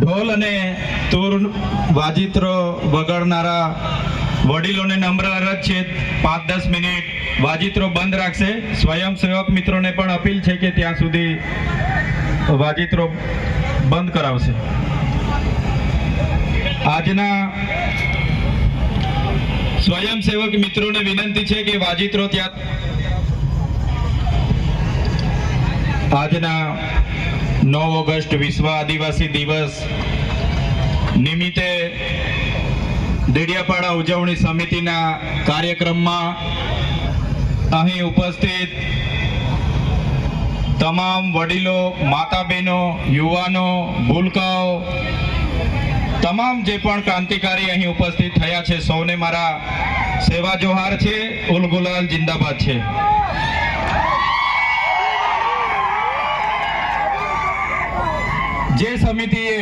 ઢોલ અને તૂર વાજિત્રો વગાડનારા વડીલોને નમ્ર અરજ છે. પાંચ દસ મિનિટ વાજિત્રો બંધ રાખશે. સ્વયંસેવક મિત્રોને પણ અપીલ છે કે ત્યાં સુધી વાજિત્રો બંધ કરાવશે. આજના સ્વયંસેવક મિત્રોને વિનંતી છે કે વાજિત્રો ત્યાં આજના નવ ઓગસ્ટ વિશ્વ આદિવાસી દિવસ નિમિત્તે દેડિયાપાડા ઉજવણી સમિતિના કાર્યક્રમમાં અહીં ઉપસ્થિત તમામ વડીલો માતા બહેનો યુવાનો, ભૂલકાઓ, તમામ જે પણ ક્રાંતિકારી અહીં ઉપસ્થિત થયા છે, સૌને મારા સેવા જોહાર છે ઉલગુલાલ જિંદાબાદ છે. જે સમિતિએ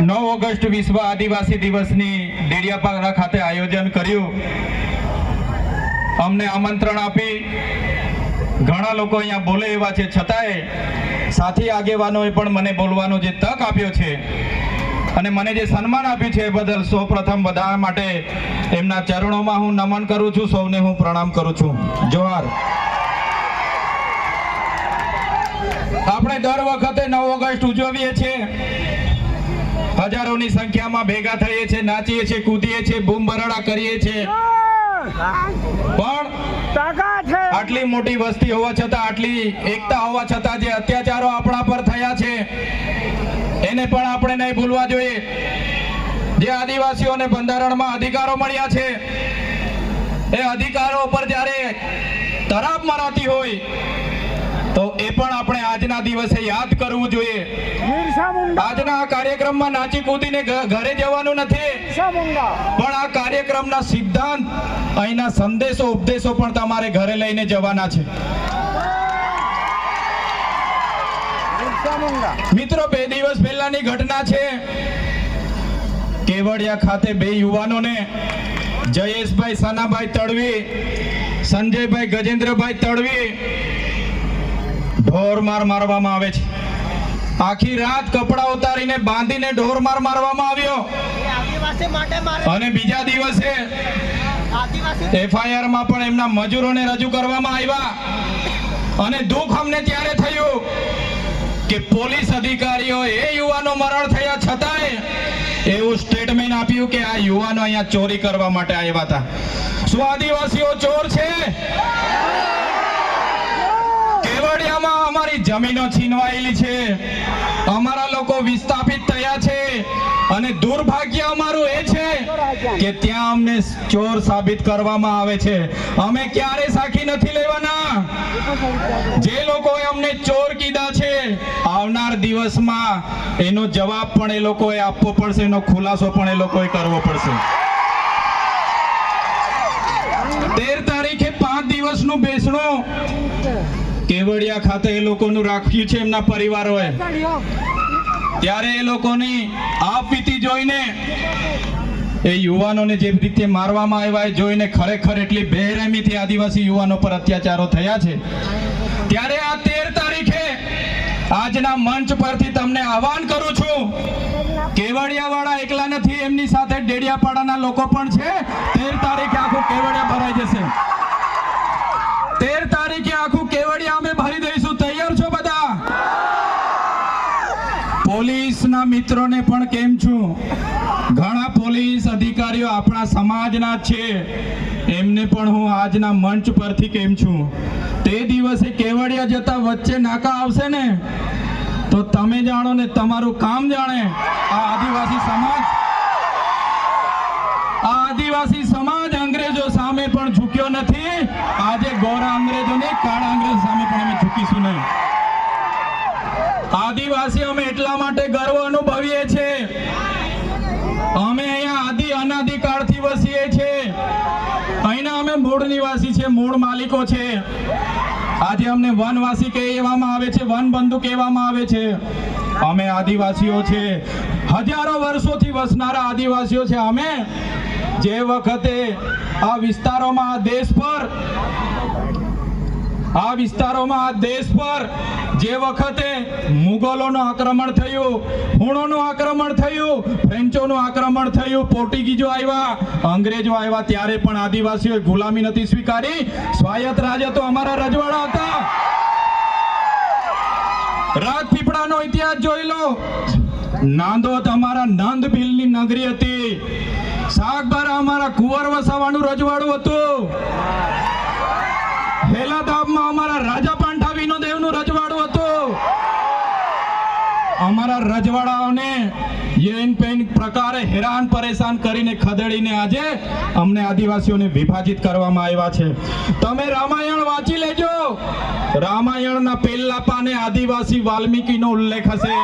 નવ ઓગસ્ટ વિશ્વ આદિવાસી દિવસની ડેડિયાપાડા ખાતે આયોજન કર્યું, અમને આમંત્રણ આપી, ઘણા લોકો અહીંયા બોલે એવા છે. છતાંય સાથી આગેવાનોએ પણ મને બોલવાનો જે તક આપ્યો છે અને મને જે સન્માન આપ્યું છે એ બદલ સૌપ્રથમ બધા માટે એમના ચરણોમાં હું નમન કરું છું, સૌને હું પ્રણામ કરું છું. જોહાર. દર વખતે નવ ઓગસ્ટ ઉજવીએ છીએ. હજારોની સંખ્યામાં ભેગા થઈએ છીએ, નાચીએ છીએ, કૂદીએ છીએ, બૂમબરાડા કરીએ છીએ. પણ આટલી મોટી વસ્તી હોવા છતાં, આટલી એકતા હોવા છતાં જે અત્યાચારો આપણા પર થયા છે, એને પણ આપણે નહીં ભૂલવા જોઈએ. જે આદિવાસીઓને બંધારણમાં અધિકારો મળ્યા છે, એ અધિકારો પર જ્યારે તરાપ મરાતી હોય તો એ પણ આપણે આજના દિવસે યાદ કરવું જોઈએ. આજના આ કાર્યક્રમમાં નાચી કૂદીને ઘરે જવાનું નથી. પણ આ કાર્યક્રમના સિદ્ધાંત અહીંના સંદેશો ઉપદેશો પણ તમારે ઘરે લઈને જવાના છે. મિત્રો બે દિવસ પહેલાની ઘટના છે. કેવડિયા ખાતે બે યુવાનોને જયેશભાઈ સનાભાઈ તડવી સંજયભાઈ ગજેન્દ્રભાઈ તડવી ઢોર માર મારવામાં આવે છે. આખી રાત કપડા ઉતારીને બાંધીને ઢોર માર મારવામાં આવ્યો. અને બીજા દિવસે એફઆઈઆરમાં પણ એમના મજૂરોને રજૂ કરવામાં આવ્યા. અને દુઃખ અમને ત્યારે થયું કે પોલીસ અધિકારીઓ એ યુવાનો મરણ થયા છતાંય એવું સ્ટેટમેન્ટ આપ્યું કે આ યુવાનો અહીંયા ચોરી કરવા માટે આવ્યા હતા. શું આદિવાસીઓ ચોર છે કેવડિયામાં અમારી જમીનો છીનવાયેલી છે. અમારા લોકો વિસ્થાપિત થયા છે. અને દુર્ભાગ્ય અમારું એ છે કે ત્યાં અમને ચોર સાબિત કરવામાં આવે છે. અમે ક્યારે સાખી નથી લેવાના? જે લોકોએ અમને ચોર કીધા છે, આવનાર દિવસમાં એનો જવાબ પણ એ લોકોએ આપવો પડશે, એનો ખુલાસો પણ એ લોકોએ કરવો પડશે. તેર તારીખે પાંચ દિવસનું બેસણું કેવડિયા ખાતે એ લોકોનું રાખ્યું છે એમના પરિવારોએ. ત્યારે એ લોકોની આપવીતી જોઈને એ યુવાનોને જે રીતે મારવામાં આવ્યા એ જોઈને ખરેખર એટલી બેરહેમીથી આદિવાસી યુવાનો પર અત્યાચારો થયા છે. ત્યારે આ તેર તારીખે આજના મંચ પરથી તમને આહવાન કરું છું, કેવડિયાવાળા એકલા નથી, એમની સાથે ડેડિયાપાડાના લોકો પણ છે. તેર તારીખે આખું કેવડિયા ભરાઈ જશે. તેર તારીખે આખું કેવડિયા અમે ભરી દઈશું. તૈયાર છો બધા? પોલીસના મિત્રોને પણ કેમ છું? ઘણા પોલીસ અધિકારીઓ આપણા સમાજના છે. એમને પણ હું આજના મંચ પરથી કેમ છું? તે દિવસે કેવડિયા જતા વચ્ચે નાકા આવશે ને? તો તમે જાણો ને, તમારું કામ જાણે. આ આદિવાસી સમાજ આ આદિવાસી સમાજ અંગ્રેજો સામે પણ ઝૂક્યો નથી આજે ગોરા અંગ્રેજોને કાળા અંગ્રેજ સામે પણ અમે ઝૂકીશું નહીં આદિવાસી અમે એટલા માટે ગર્વ અનુભવીએ છીએ અમે અહીંયા આદિ અનાદિ કાળથી વસીએ છીએ અહીંના અમે મૂળ નિવાસી છે, મૂળ માલિકો છે. આજે અમને વનવાસી કહેવામાં આવે છે વન બંધુ કહેવામાં આવે છે. અમે આદિવાસીઓ છે. હજારો વર્ષોથી વસનારા આદિવાસીઓ છે. અમે જે વખતે આ વિસ્તારોમાં આ દેશ પર, આ વિસ્તારોમાં આ દેશ પર જે વખતે મુગલોનું આક્રમણ થયું, હુણોનું આક્રમણ થયું, ફ્રેન્ચોનું આક્રમણ થયું પોર્ટુગીઝો આવ્યા, અંગ્રેજો આવ્યા ત્યારે પણ આદિવાસીઓએ ગુલામી નથી સ્વીકારી. સ્વાયત્ત રાજા તો અમારા રજવાડા હતા. રાજપીપળાનો ઇતિહાસ જોઈ લો. નાંદો તમારા નંદ ભીલની નગરી હતી. સાગબારા અમારા કુંવર વસાવાનું રજવાડું હતું. હેલાદાબમાં અમારા રાજા પાંઠા વિનોદેવનું રજવાડું હતું રજવાડાઓને યેન પેન પ્રકારે હેરાન પરેશાન કરીને ખદેડીને આજે અમને આદિવાસીઓને વિભાજિત કરવામાં આવ્યા છે. તમે રામાયણ વાંચી લેજો. રામાયણના પહેલા પાને આદિવાસી વાલ્મીકીનો ઉલ્લેખ હશે.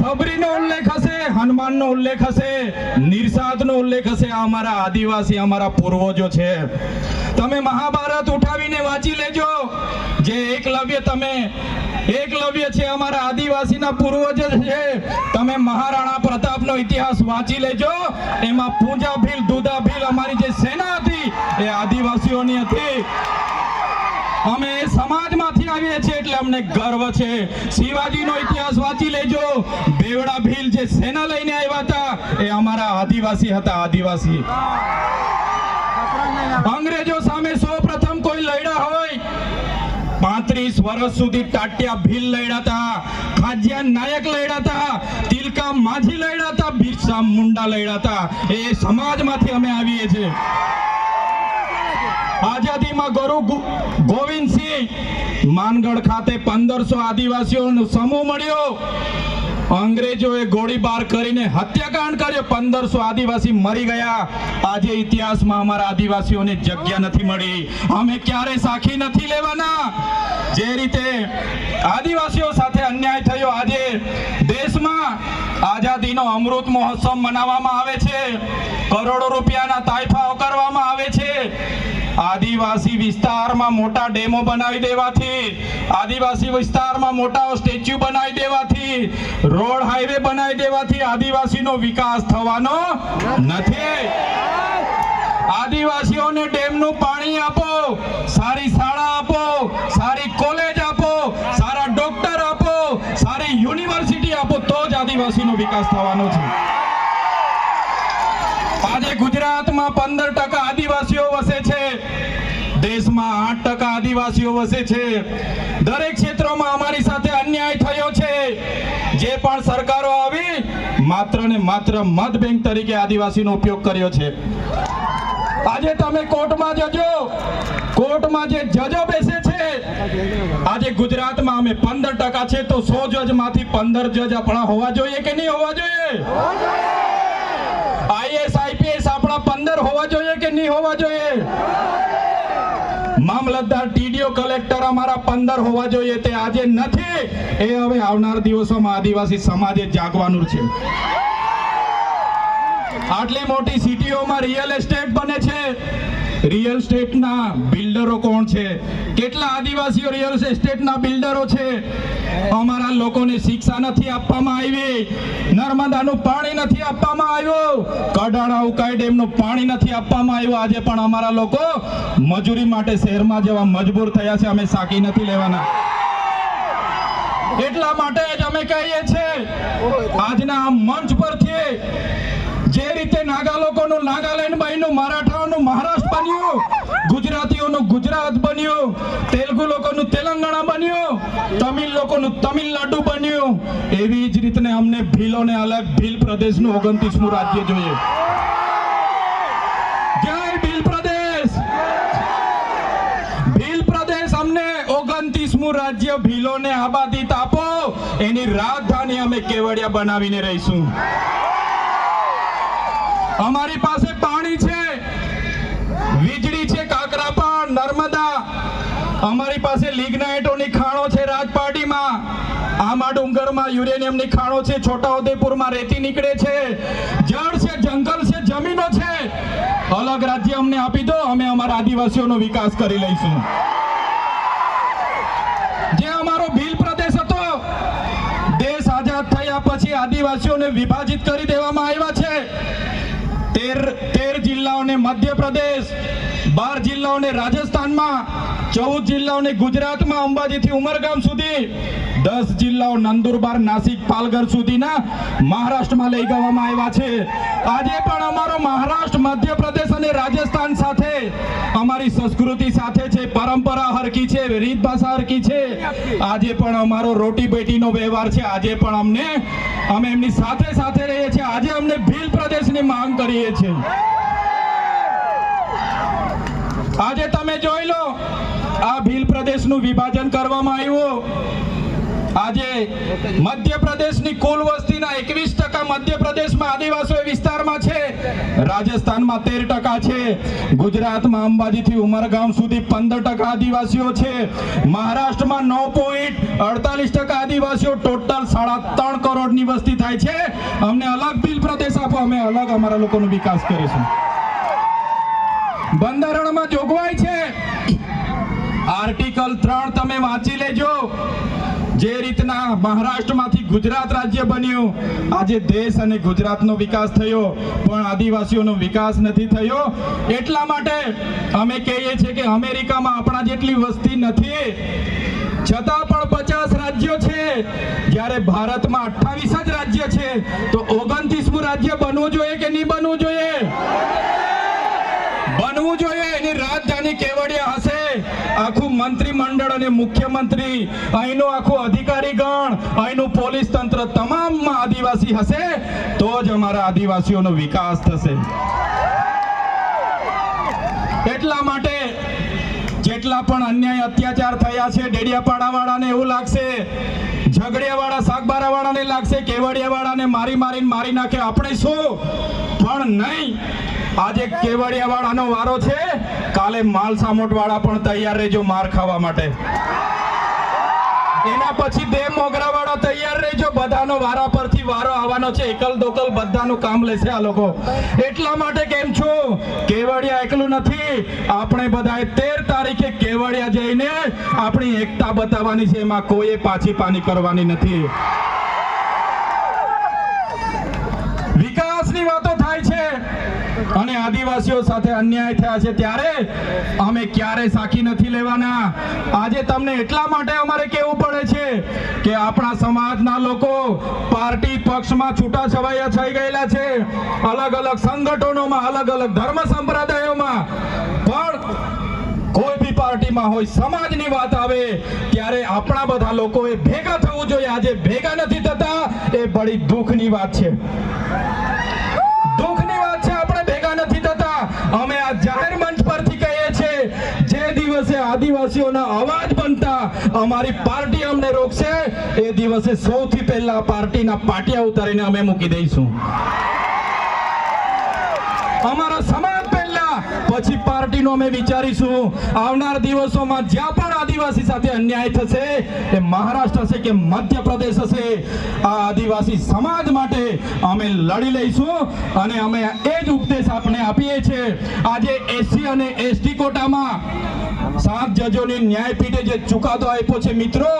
સબરીનો ઉલ્લેખ હશે, હનુમાનનો ઉલ્લેખ હશે, નિર્સાદનો ઉલ્લેખ હશે. અમારા આદિવાસી, અમારા પૂર્વજો છે. તમે મહાભારત ઉઠાવીને વાંચી લેજો. જે એકલવ્ય તમે એકલવ્ય છે અમારા આદિવાસીના પૂર્વજ છે. તમે મહારાણા પ્રતાપનો ઇતિહાસ વાંચી લેજો. એમાં પૂજા ભીલ દુધા ભીલ અમારી જે સેના હતી, એ આદિવાસીઓની હતી. અમે સમાજમાંથી આવીએ છીએ એટલે અમને ગર્વ છે. શિવાજીનો ઇતિહાસ વાંચી લેજો. બેવડા ભીલ જે સેના લઈને આવ્યા હતા, એ અમારા આદિવાસી હતા, આદિવાસી. અંગ્રેજો સામે સૌ પ્રથમ કોઈ લડ્યા હોય પાંત્રીસ વર્ષ સુધી ટાટિયા ભીલ લડ્યા ખાજિયા નાયક લડ્યા હતા તિલકા માઝી લડ્યા હતા બિરસા મુંડા લડ્યા હતા એ સમાજમાંથી અમે આવીએ છીએ. આઝાદીમાં ગુરુ ગોવિંદસિંહ માનગઢ ખાતે પંદરસો આદિવાસીઓનો સમૂહ મળ્યો. અંગ્રેજોએ ગોળીબાર કરીને હત્યાકાંડ કર્યો. પંદરસો આદિવાસી મરી ગયા. આજે ઇતિહાસમાં અમારા આદિવાસીઓને જગ્યા નથી મળી. અમે ક્યારે સાખી નથી લેવાના. જે રીતે આદિવાસીઓ સાથે અન્યાય થયો, આજે દેશમાં આઝાદીનો અમૃત મહોત્સવ મનાવવામાં આવે છે. કરોડો રૂપિયાના તાઇફાઓ કરવામાં આવે છે. આદિવાસી વિસ્તારમાં મોટા ડેમો બનાવી દેવાથી, આદિવાસી વિસ્તારમાં મોટા સ્ટેચ્યુ બનાવી દેવાથી, રોડ હાઈવે બનાવી દેવાથી આદિવાસીનો વિકાસ થવાનો નથી. આદિવાસીઓને ડેમનું પાણી આપો, સારી શાળા આપો, સારી કોલેજ આપો સારા ડોક્ટર આપો સારી યુનિવર્સિટી આપો તો જ આદિવાસીનો વિકાસ થવાનો છે. આજે ગુજરાતમાં પંદર ટકા આદિવાસીઓ વસે છે. દેશમાં આઠ ટકા આદિવાસીઓ વસે છે. દરેક ક્ષેત્રોમાં અમારી સાથે અન્યાય થયો છે. જે પણ સરકારો આવી, માત્ર ને માત્ર મત બેંક તરીકે આદિવાસીનો ઉપયોગ કર્યો છે. આજે તમે કોર્ટમાં જજો. કોર્ટમાં જે જજો બેસે છે આજે ગુજરાતમાં અમે પંદર ટકા છે તો સો જજમાંથી પંદર જજ આપણા હોવા જોઈએ કે નહીં હોવા જોઈએ? આઈએસ આઈપીએસ આપણા પંદર હોવા જોઈએ કે નહીં હોવા જોઈએ? મામલતદાર ટીડીઓ કલેક્ટર અમારા પંદર હોવા જોઈએ તે આજે નથી. એ હવે આવનાર દિવસોમાં આદિવાસી સમાજે જાગવાનું છે. આટલી મોટી સિટીઓમાં રિયલ એસ્ટેટ બને છે. રિયલ એસ્ટેટના બિલ્ડરો કોણ છે? કેટલા આદિવાસીઓ રિયલ એસ્ટેટના બિલ્ડરો છે? અમારા લોકોને શિક્ષા નથી આપવામાં આવી. નર્મદાનું પાણી નથી આપવામાં આવ્યું. કડાણા ઉકાઈ ડેમનું પાણી નથી આપવામાં આવ્યું. આજે પણ અમારા લોકો મજૂરી માટે શહેરમાં જવા મજબૂર થયા છે. અમે સાકી નથી લેવાના. એટલા માટે જ અમે કહીએ છીએ. આજના આ મંચ પરથી જે રીતે નાગા લોકોનું નાગાલેન્ડ બન્યું, મરાઠાઓનું મહારાષ્ટ્ર બન્યું, ગુજરાતીઓનું ગુજરાત બન્યું, તેલુગુ લોકોનું તેલંગાણા બન્યું, તમિલ લોકોનું તમિલનાડુ બન્યું. એવી જ રીતે અમને ભીલોને અલગ ભીલ પ્રદેશનું ઓગણત્રીસમું રાજ્ય જોઈએ. જય ભીલ પ્રદેશ! ભીલ પ્રદેશ અમને ઓગણત્રીસમું રાજ્ય ભીલોને આબાદિત આપો. એની રાજધાની અમે કેવડિયા બનાવીને રહીશું. અમારી પાસે પાણી છે, વીજળી છે કાકરાપા નર્મદા. અમારી પાસે લિગ્નાઇટોની ખાણો છે રાજપાટીમાં. આમા ડુંગરમાં યુરેનિયમની ખાણો છે, છોટાઉદેપુરમાં રેતી નીકળે છે. જળ છે, જંગલ છે, જમીનો છે. અલગ રાજ્ય અમને આપી દો, અમે અમારા આદિવાસીઓનો વિકાસ કરી લઈશું. જે અમારો ભીલ પ્રદેશ હતો, દેશ આઝાદ થયા પછી આદિવાસીઓને વિભાજિત કરી દેવામાં આવ્યા છે. જિલ્લાઓને મધ્યપ્રદેશ, બાર જિલ્લાઓને રાજસ્થાનમાં, ચૌદ જિલ્લાઓને ગુજરાતમાં અંબાજીથી ઉમરગામ સુધી, દસ જિલ્લાઓ નંદુરબાર, નાસિક, પાલઘર સુધીના મહારાષ્ટ્રમાં લઈ જવામાં આવ્યા છે. આજે પણ અમારો મહારાષ્ટ્ર, મધ્યપ્રદેશ અને રાજસ્થાન સાથે અમારી સંસ્કૃતિ સાથે છે, પરંપરા હરકી છે રીત ભાષા હરકી છે. આજે પણ અમારો રોટી બેટીનો વ્યવહાર છે. આજે પણ અમને, અમે એમની સાથે સાથે રહીએ છીએ. આજે અમને ભીલ પ્રદેશની માંગ કરીએ છીએ. આજે તમે જોઈ લો, આ ભીલ પ્રદેશનું વિભાજન કરવામાં આવ્યું. આજે મધ્યપ્રદેશની કુલ વસ્તીના એકવીસ ટકા મધ્યપ્રદેશમાં આદિવાસી વિસ્તારમાં છે. રાજસ્થાનમાં તેર ટકા છે. ગુજરાતમાં અંબાજીથી ઉમરગામ સુધી પંદર ટકા આદિવાસીઓ છે. મહારાષ્ટ્રમાં નવ પોઈન્ટ અડતાલીસ ટકા આદિવાસીઓ, ટોટલ સાડા ત્રણ કરોડની વસ્તી થાય છે. અમને અલગ ભીલ પ્રદેશ આપો, અમે અલગ અમારા લોકોનો વિકાસ કરીશું. બંધારણમાં જોગવાઈ છે. આર્ટિકલ ત્રણ તમે વાંચી લેજો. જે રીતના મહારાષ્ટ્રમાંથી ગુજરાત રાજ્ય બન્યું. આજે દેશ અને ગુજરાતનો વિકાસ થયો. પણ આદિવાસીઓનો વિકાસ નથી થયો. એટલા માટે અમે કહીએ છીએ કે અમેરિકામાં આપણા જેટલી વસ્તી નથી. છતાં પણ પચાસ રાજ્યો છે. જ્યારે ભારતમાં અઠ્ઠાવીસ જ રાજ્ય છે, તો ઓગણત્રીસમું રાજ્ય બનવું જોઈએ કે નહીં બનવું જોઈએ બનવું જોઈએ એની રાજધાની કેવડિયા હશે આખું મંત્રીમંડળ અને મુખ્યમંત્રી, અહીંનો આખું અધિકારી ગણ, અહીંનું પોલીસ તંત્ર તમામમાં આદિવાસી હશે, તો જ અમારા આદિવાસીઓનો વિકાસ થશે. એટલા માટે જેટલા પણ અન્યાય અત્યાચાર થયા છે ડેડિયાપાડા વાળાને એવું લાગશે ઝઘડિયા વાળા સાગબારા વાળાને લાગશે કેવડિયા વાળાને મારી મારીને મારી નાખે. આપણે શું? પણ નહીં. આજે કેવડિયા વાળાનો વારો છે કાલે માલસામોટ વાળા પણ તૈયાર રહેજો માર ખાવા માટે. એના પછી બે મોગરા વાળા તૈયાર રહેજો. બધાનો વારા પરથી વારો આવવાનો છે. એકલ દોકલ બધાનું કામ લેશે આ લોકો. એટલા માટે કેમ છો? કેવડિયા એકલું નથી. આપણે બધાએ તેર તારીખે કેવડિયા જઈને આપણી એકતા બતાવવાની છે. એમાં કોઈએ પાછી પાની કરવાની નથી વિકાસની વાતો થાય છે અને આદિવાસીઓ સાથે અન્યાય થયા છે ત્યારે અમે ક્યારે સાખી નથી લેવાના. આજે તમને એટલા માટે અમારે કહેવું પડે છે કે આપણા સમાજના લોકો પાર્ટી પક્ષમાં છૂટા છવાયા થઈ ગયેલા છે. અલગ અલગ સંગઠનોમાં, અલગ અલગ ધર્મ સંપ્રદાયોમાં. પણ કોઈ બી પાર્ટીમાં હોય, સમાજની વાત આવે, ત્યારે આપણા બધા લોકોએ ભેગા થવું જોઈએ. આજે ભેગા નથી થતા, એ બડી દુઃખની વાત છે. આદિવાસીઓના અવાજ બનતા અમારી પાર્ટી અમને રોકશે. એ દિવસે સૌથી પહેલા પાર્ટીના પાટિયા ઉતારીને અમે મૂકી દઈશું. અમારા સમાજ પછી પાર્ટીનો અમે વિચારીશું. આવનાર દિવસોમાં જ્યાં પણ આદિવાસી સાથે અન્યાય થશે એ મહારાષ્ટ્ર હશે કે મધ્યપ્રદેશ હશે, આ આદિવાસી સમાજ માટે અમે લડી લઈશું અને અમે એ જ ઉપદેશ આપને આપીએ છીએ. આજે એસસી અને એસટી કોટામાં સાત જજોની ન્યાયપીઠે જે ચુકાદો આપ્યો છે મિત્રો,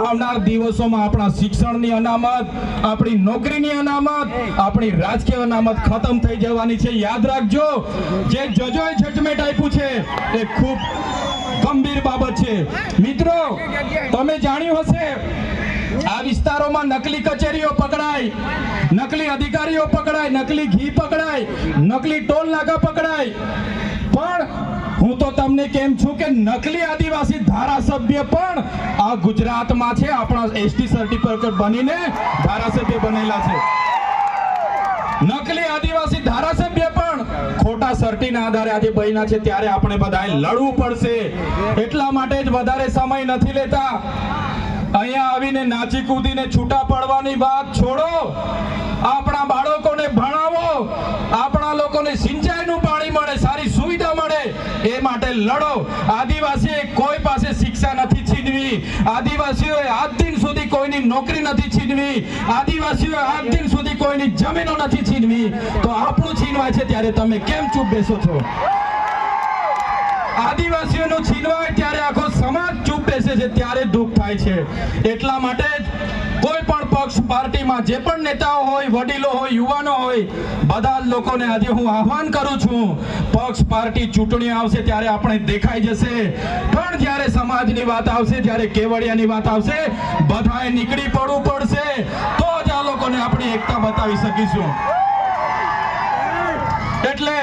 આવનાર દિવસોમાં આપણા શિક્ષણની અનામત, આપણી નોકરીની અનામત, આપણી રાજકીય અનામત ખતમ થઈ જવાની છે. યાદ રાખજો, જે જજોએ જજમેન્ટ આપ્યું છે. એ ખૂબ ગંભીર બાબત છે. મિત્રો, તમે જાણ્યું હશે, આ વિસ્તારોમાં નકલી કચેરીઓ પકડાય, નકલી અધિકારીઓ પકડાય, નકલી ઘી પકડાય, નકલી ટોલ નાકા પકડાય. પણ હું તો તમને કેમ છું કે નકલી આદિવાસી ધારાસભ્ય પણ આ ગુજરાતમાં છે. આપણા એસટી સર્ટિફિકેટ બનીને ધારાસભ્ય બનેલા છે. નકલી આદિવાસી ધારાસભ્ય પણ ખોટા સર્ટીના આધારે આજે બન્યા છે, ત્યારે આપણે બધાએ લડવું પડશે. એટલા માટે જ વધારે સમય નથી લેતા. અહીંયા આવીને નાચી કૂદીને છૂટા પડવાની વાત છોડો. આપણા બાળકોને ભણાવો. આપણા લોકોને સિંચાઈનું પાણી મળે, સારી સુવિધા મળે. એ માટે લડો. આદિવાસીએ કોઈ પાસે શિક્ષા નથી છીનવી આદિવાસીઓએ આજ દિન સુધી કોઈની નોકરી નથી છીનવી. આદિવાસીઓએ આજ દિન સુધી કોઈની જમીનો નથી છીનવી. તો આપણું છીનવાય છે ત્યારે તમે કેમ ચૂપ બેસો છો? આદિવાસીઓનું છીનવાય ત્યારે આખો સમાજ ચૂપ બેસે છે, ત્યારે દુઃખ થાય છે. એટલા માટે કોઈ પણ પક્ષ પાર્ટીમાં જે પણ નેતાઓ હોય, વડીલો હોય, યુવાનો હોય, બધા લોકોને આજે હું આહવાન કરું છું, પક્ષ પાર્ટી ચૂંટણી આવશે ત્યારે આપણે દેખાઈ જશે. પણ જ્યારે સમાજની વાત આવશે, જ્યારે કેવડિયાની વાત આવશે, બધાએ નીકળી પડવું પડશે. તો જ આ લોકોને આપણી એકતા બતાવી શકીશું. એટલે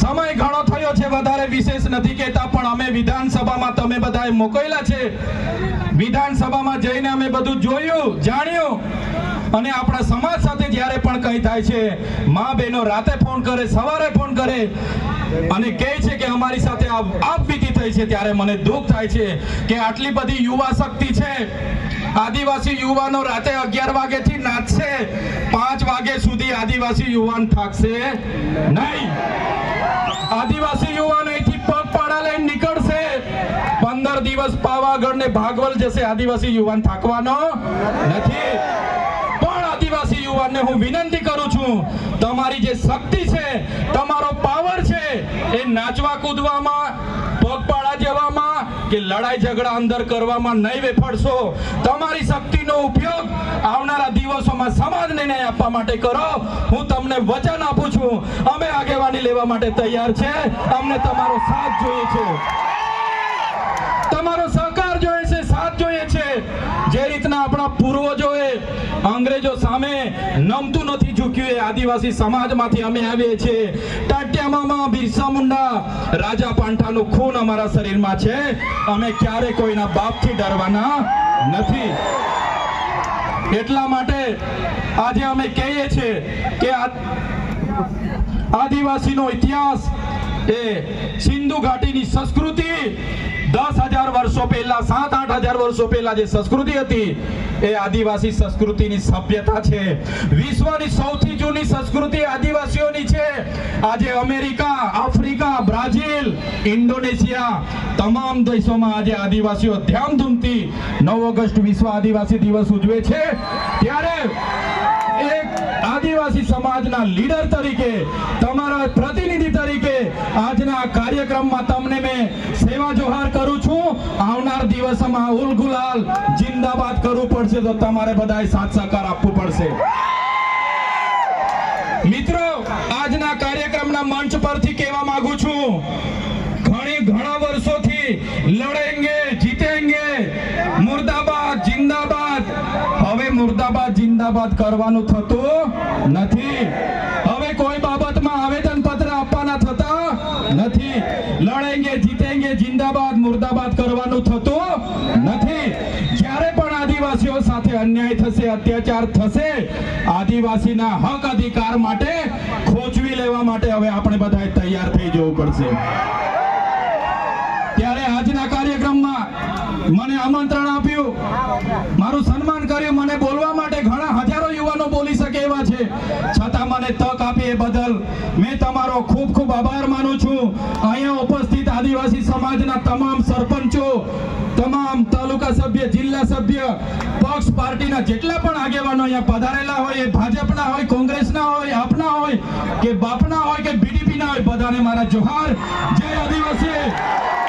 સમય ઘણો થયો છે, વધારે વિશેષ નથી કહેતા, પણ અમે વિધાનસભામાં તમે બધાએ મોકલેલા છે. વિધાનસભામાં જઈને અમે બધું જોયું, જાણ્યું. અને આપણા સમાજ સાથે જ્યારે પણ કંઈ થાય છે, મા બહેનો રાતે ફોન કરે, સવારે ફોન કરે અને કહે છે કે અમારી સાથે આપવીતી થઈ છે, ત્યારે મને દુઃખ થાય છે કે આટલી બધી યુવા શક્તિ છે. આદિવાસી યુવાનો રાતે અગિયાર વાગેથી નાચશે. પાંચ વાગે સુધી આદિવાસી યુવાન થાકશે. નહીં. આદિવાસી યુવાન અહીંથી પગપાળા લઈને નીકળશે. પંદર દિવસ પાવાગઢ ને ભાગવલ જશે આદિવાસી યુવાન થાકવાનો નથી. પણ આદિવાસી યુવાનને હું વિનંતી કરું છું, તમારી જે શક્તિ છે, તમારો પાવર છે, એ નાચવા કૂદવામાં કે લડાઈ ઝઘડા અંદર કરવામાં નહીં વેફડશો તમારી શક્તિનો ઉપયોગ આવનારા દિવસોમાં સમાજને ન્યાય આપવા માટે કરો. હું તમને વચન આપું છું. અમે આગેવાની લેવા માટે તૈયાર છે. અમને તમારો સાથ જોઈએ છે. તમારો સહકાર જોઈએ છે, સાથ જોઈએ છે. જે રીતના આપણા પૂર્વજોએ અંગ્રેજો સામે નમતું નથી ઝૂક્યું આદિવાસી સમાજમાંથી અમે આવીએ છીએ. ટાટિયામામાં બિરસા મુંડા, રાજા પાંઠાનું ખૂન અમારા શરીરમાં છે. અમે ક્યારે કોઈના બાપથી ડરવાના નથી. એટલા માટે આજે અમે કહીએ છીએ કે આદિવાસીનો ઇતિહાસ એ સિંધુ ઘાટીની સંસ્કૃતિ દસ હજાર વર્ષો પહેલા, સાત આઠ હજાર વર્ષો પહેલા જે સંસ્કૃતિ હતી એ આદિવાસી સંસ્કૃતિની સભ્યતા છે. વિશ્વની સૌથી જૂની સંસ્કૃતિ આદિવાસીઓની છે. આજે અમેરિકા, આફ્રિકા, બ્રાઝિલ, ઇન્ડોનેશિયા તમામ દેશોમાં આજે આદિવાસીઓ ધામધૂમથી નવ ઓગસ્ટ વિશ્વ આદિવાસી દિવસ ઉજવે છે. ત્યારે એક આદિવાસી સમાજના લીડર તરીકે તમારા તરીકે આજના કાર્યક્રમમાં તમને મેં સેવા જોહાર કરું છું. આવનાર દિવસમાં ઉલ જિંદાબાદ કરવું પડશે તો તમારે બધાએ સાથ સહકાર આપવું પડશે. મિત્રો, આજના કાર્યક્રમના મંચ પરથી કહેવા માંગુ છું. ઘણી ઘણા વર્ષોથી લડેંગે, જીતેંગે. મુર્દાબાદ, જિંદાબાદ. હવે મુર્દાબાદ, જિંદાબાદ કરવાનું થતું નથી હવે કોઈ બાબતમાં આવેદન પત્ર આપવાના થતા નથી લડેંગે જીતેંગે જિંદાબાદ મુર્દાબાદ કરવાનું થતું નથી જ્યારે પણ આદિવાસીઓ સાથે અન્યાય થશે, અત્યાચાર થશે, આદિવાસીના હક અધિકાર માટે ખોચવી લેવા માટે હવે આપણે બધાએ તૈયાર થઈ જવું પડશે. ત્યારે આજના કાર્યક્રમમાં મને આમંત્રણ આપ્યું. મારું સન્માન કર્યું. મને બોલવા માટે ઘણા હજારો યુવાનો બોલી શકે એવા છે. છતાં મને તક આપી એ બદલ મેં તમારો ખૂબ ખૂબ આભાર માનું છું. અહીંયા આદિવાસી સમાજના તમામ સરપંચો, તમામ તાલુકા સભ્ય, જિલ્લા સભ્ય, પક્ષ પાર્ટીના જેટલા પણ આગેવાનો અહીંયા પધારેલા હોય, એ ભાજપના હોય, કોંગ્રેસના હોય, આપના હોય, કે બાપના હોય, કે બીડીપીના હોય, બધાને મારા જોહાર. જય આદિવાસી!